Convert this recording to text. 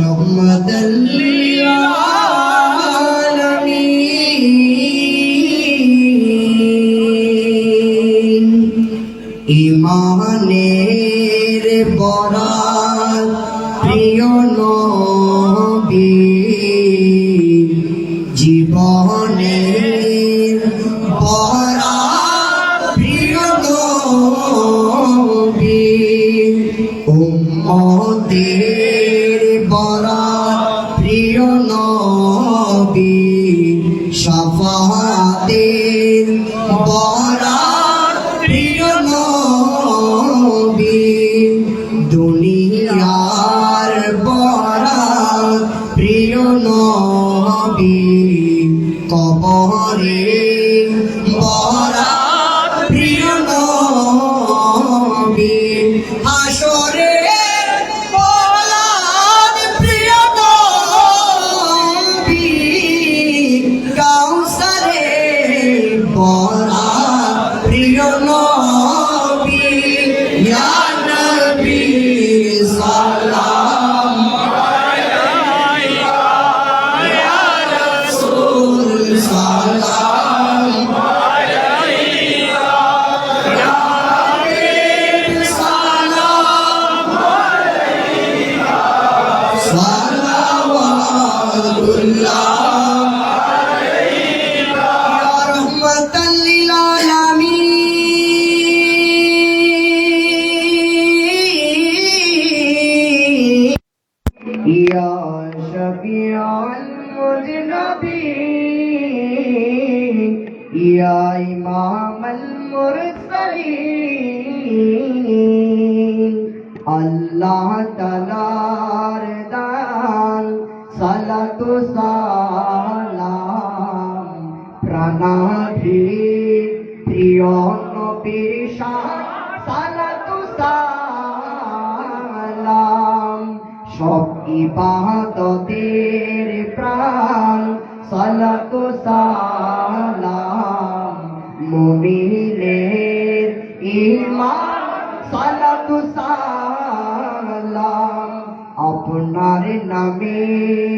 রহমতাল্লিল আলামিন ইমানের বরাত প্রিয় নবী জীবনের বরাত প্রিয় নবী উম্মতের সাফাতের বরাত প্রিয় নবী দুনিয়ার বরাত প্রিয় নবী কবরে Allah ta সালাম, প্রাণাধি প্রিয় শান সালাতু সালাম। সব ইবাদতের প্রাণ, সালাতু সালাম। মুমিনের ইমান সালাতু সালাম। আপনার নামে